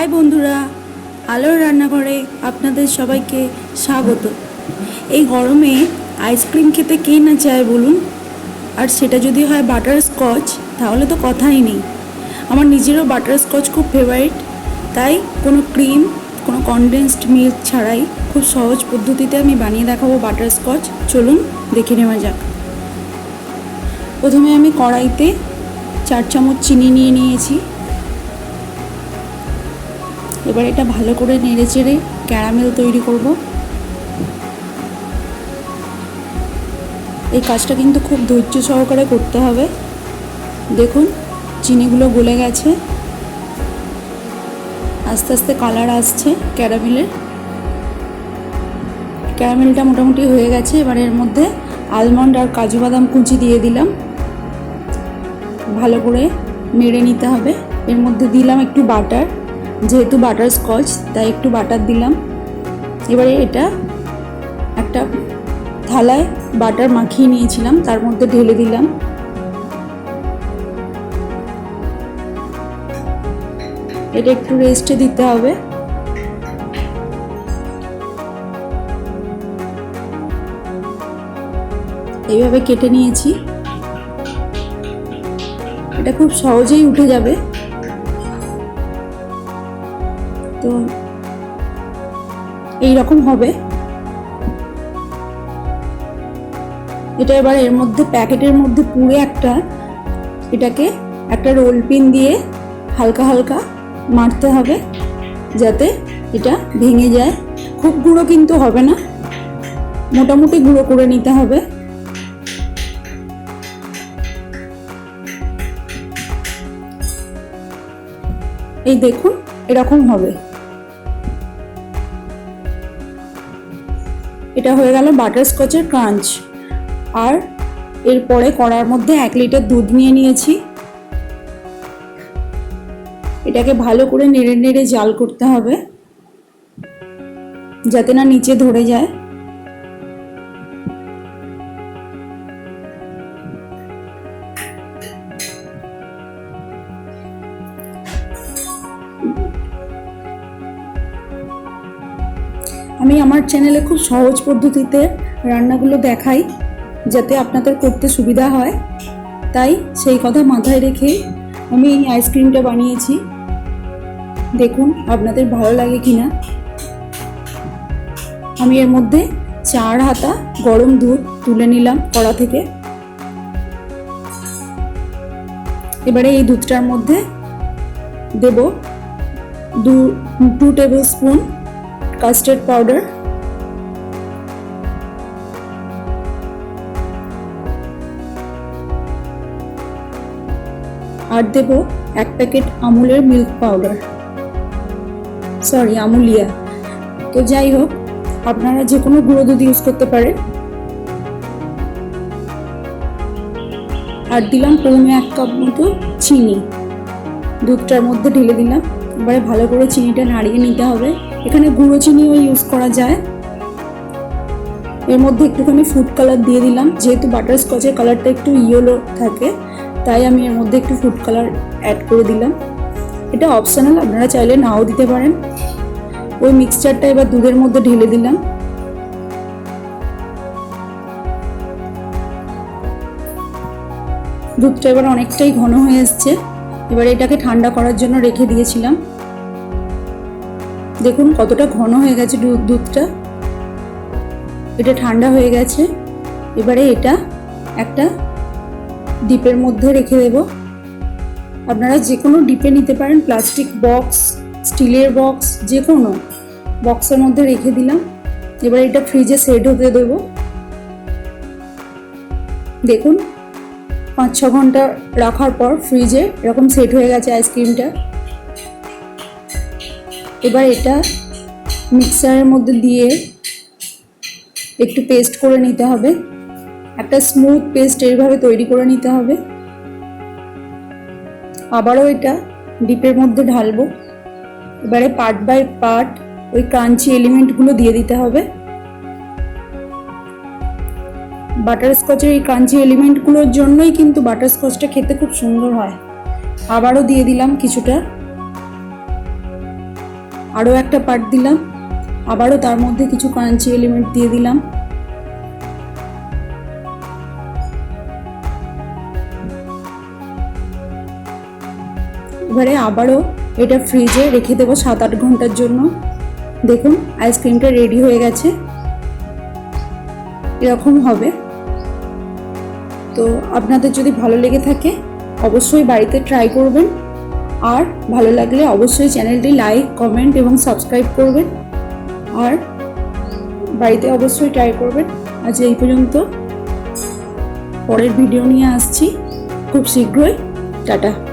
High বন্ধুরা, আলোর রান্নাঘরে আপনাদের সবাইকে স্বাগত। এই গরমে আইসক্রিম খেতে কে না চায় বলুন? আর সেটা যদি হয় বাটার স্কচ, তাহলে তো কথাই নেই। আমার নিজেরও বাটার স্কচ খুব ফেভারিট তাই কোনো ক্রিম, কোনো কনডেন্সড মিল্ক ছাড়াই খুব সহজ পদ্ধতিতে আমি বানিয়ে দেখাবো বাটার স্কচ। চলুন, দেখে নেওয়া যাক। প্রথমে আমি কড়াইতে চার চামচ চিনি নিয়ে নিয়েছি। এবার এটা ভালো করে নেড়ে চেড়ে ক্যারামেল তৈরি করব। এই কাজটা কিন্তু খুব ধৈর্য সহকারে করতে হবে। দেখুন, চিনিগুলো গলে গেছে। আস্তে আস্তে কালার আসছে ক্যারামেলের। ক্যারামেলটা মোটামুটি হয়ে গেছে। এবার এর মধ্যে আলমন্ড আর কাজু বাদাম কুচি দিয়ে দিলাম। ভালো করে নেড়ে নিতে হবে। এর মধ্যে দিলাম একটু বাটার। যেহেতু বাটার স্কচ, তাই একটু বাটার দিলাম। এবারে এটা একটা থালায় বাটার মাখিয়ে নিয়েছিলাম, তার মধ্যে ঢেলে দিলাম। এটা একটু রেস্টে দিতে হবে। এইভাবে কেটে নিয়েছি। এটা খুব সহজেই উঠে যাবে। তো এই রকম হবে। এটা এবার এর মধ্যে প্যাকেটের মধ্যে পুরে একটা, এটাকে একটা রোল পিন দিয়ে হালকা হালকা মারতে হবে যাতে এটা ভেঙে যায়। খুব গুঁড়ো কিন্তু হবে না। মোটামুটি গুঁড়ো করে নিতে হবে। এই দেখুন, এরকম হবে। এটা হয়ে গেল বাটার স্কচের ক্রাঞ্চ আর এরপরে কড়ার মধ্যে এক লিটার দুধ নিয়ে নিয়েছি। এটাকে ভালো করে নেড়ে নেড়ে জাল করতে হবে। যাতে না নিচে ধরে যায়। আমি আমার চ্যানেলে খুব সহজ পদ্ধতিতে রান্নাগুলো দেখাই, যাতে আপনাদের করতে সুবিধা হয়। তাই সেই কথা মাথায় রেখে আমি এই আইসক্রিমটা বানিয়েছি। দেখুন, আপনাদের ভালো লাগে কি না আমি এর মধ্যে চার হাতা গরম দুধ তুলে নিলাম কড়া থেকে। এবারে এই দুধটার মধ্যে দেব দু two table spoon custard powder. আর দেব এক প্যাকেট আমুলের মিল্ক পাউডার। সরি, আমুলিয়া। তো যাই হোক, আপনারা যে কোনো গুঁড়ো দুধ ইউজ করতে পারেন। আর দিলাম পৌনে এক কাপ মতো চিনি। দুধটার মধ্যে ঢেলে দিলাম। এবারে ভালো করে চিনিটা নাড়িয়ে নিতে হবে। এখানে গুঁড়ো চিনিও ইউজ করা যায়। এর মধ্যে একটুখানি ফুড কালার দিয়ে দিলাম। যেহেতু বাটার স্কচের কালারটা একটু ইয়েলো থাকে, তাই আমি এর মধ্যে একটু ফুড কালার অ্যাড করে দিলাম। এটা অপশনাল আপনারা চাইলে নাও দিতে পারেন। ওই মিক্সচারটা এবার দুধের মধ্যে ঢেলে দিলাম। দুধটা এবার অনেকটাই ঘন হয়ে এসছে। এবার এটাকে ঠান্ডা করার জন্য রেখে দিয়েছিলাম। দেখুন কতটা ঘন হয়ে গেছে দুধটা। এটা ঠান্ডা হয়ে গেছে। এবারে এটা একটা ডিপের মধ্যে রেখে দেব। আপনারা যে কোনো ডিপে নিতে পারেন, প্লাস্টিক বক্স, স্টিলের বক্স যে কোনো বক্সের মধ্যে রেখে দিলাম। এবার এটা ফ্রিজে সেট হতে দেবো। দেখুন পাঁচ ছ ঘণ্টা রাখার পর ফ্রিজে এরকম সেট হয়ে গেছে আইসক্রিমটা। এবার এটা মিক্সারের মধ্যে দিয়ে একটু পেস্ট করে নিতে হবে। একটা স্মুথ পেস্ট এইভাবে তৈরি করে নিতে হবে। আবারও এটা ডিপের মধ্যে ঢালবো। এবারে পার্ট বাই পার্ট ওই ক্রাঞ্চি এলিমেন্টগুলো দিয়ে দিতে হবে। বাটার স্কচের এই ক্রাঞ্চি এলিমেন্টগুলোর জন্যই কিন্তু বাটার স্কচটা খেতে খুব সুন্দর হয়। আবারও দিয়ে দিলাম কিছুটা। আরও একটা পার্ট দিলাম। আবারও তার মধ্যে কিছু ক্রাঞ্চি এলিমেন্ট দিয়ে দিলাম। এবারে আবারও এটা ফ্রিজে রেখে দেবো সাত আট ঘণ্টার জন্য। দেখুন আইসক্রিমটা রেডি হয়ে গেছে। এরকম হবে। তো আপনাদের যদি ভালো লেগে থাকে, অবশ্যই বাড়িতে ট্রাই করবেন। আর ভালো লাগলে অবশ্যই চ্যানেলটি লাইক, কমেন্ট এবং সাবস্ক্রাইব করবেন। আর বাড়িতে অবশ্যই ট্রাই করবেন। আজ এই পর্যন্ত। পরের ভিডিও নিয়ে আসছি। খুব শীঘ্রই। টাটা।